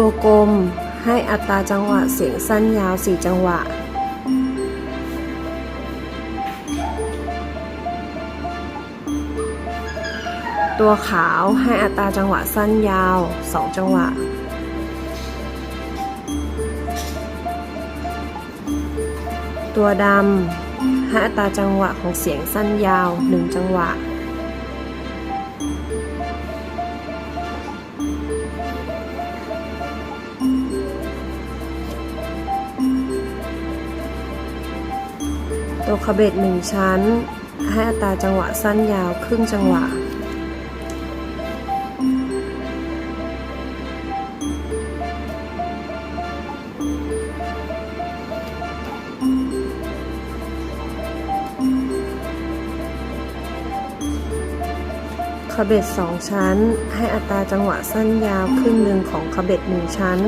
ตัวกลมให้อัตราจังหวะเสียงสั้นยาว 4 จังหวะ ตัวขาวให้อัตราจังหวะสั้นยาว 2 จังหวะ ตัวดำให้อัตราจังหวะของเสียงสั้นยาว 1 จังหวะ ตัวขเบ็ดหนึ่งชั้น ให้อัตราจังหวะสั้นยาวครึ่งจังหวะขบเบ็ดสองชั้น ให้อัตราจังหวะสั้นยาวครึ่งหนึ่งของขบเบ็ดหนึ่งชั้น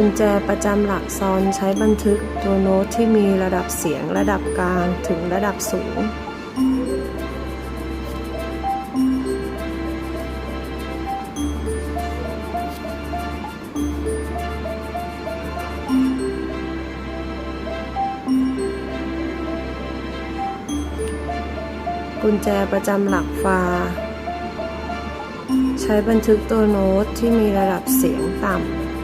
กุญแจประจำหลักซอนใช้บันทึกตัวโน้ตที่มีระดับเสียงระดับกลางถึงระดับสูง กุญแจประจำหลักฟาใช้บันทึกตัวโน้ตที่มีระดับเสียงต่ำ